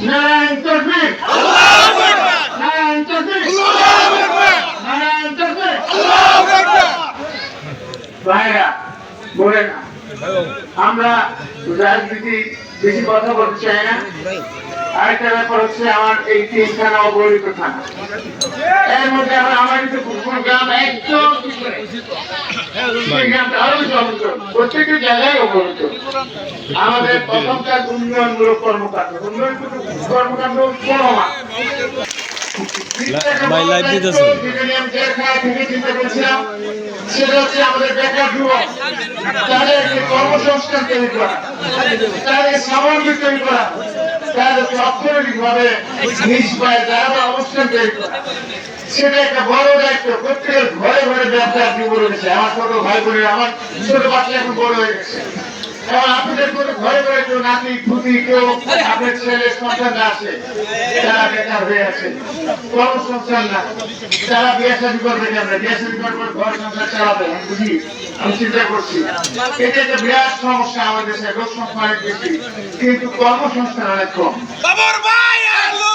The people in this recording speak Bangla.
নারায়ণ তকবীর নারায়ণ তকবীর নারায়ণ তকবীর ভাইরা বোনেরা আমরা রাজনীতি বেশি কথা বলতে চাই না। আরেকটা ব্যাপার হচ্ছে আমার এই তিন থানা অবহেলিত থানা। এর মধ্যে আমার আমার কিন্তু কোনো গ্রাম একদম। প্রত্যেকটি জায়গায় অবহেলিত। আমাদের প্রথম কাজ উন্নয়নমূলক কর্মকাণ্ড উন্নয়নমূলক কর্মকাণ্ড ভাই, দিতেছে। থেকে চিন্তা করেছিলাম, সেটা হচ্ছে আমাদের বেকার যুবক তাদের কর্মসংস্থান তৈরি করা তাদের সামগ্রী তৈরি করা তাদের অর্থনৈতিকভাবে নিজ পায়ে দাঁড়াবার অবস্থান তৈরি করা সেটা একটা বড় দায়িত্ব প্রত্যেকের ঘরে ঘরে ব্যবসা শুরু করে গেছে আমার ছোট ভাই বোনের আমার ছোট বাচ্চা এখন বড় হয়ে গেছে আপনাদের ঘরে ঘরে কেউ নাতি পুতি কেউ আপনার ছেলে সন্তান আছে তারা বেকার হয়ে আছে। কর্মসংস্থান না। তারা বিয়ে শাদী করবে কেন? বিয়ে শাদী করবে ঘর সংসার চালাবে আমি বুঝি? আমি চিন্তা করছি। এটা একটা বিরাট সমস্যা আমাদের দেশে লোক সংখ্যা অনেক বেশি। কিন্তু কর্মসংস্থান অনেক কম। বাবর ভাই আলো!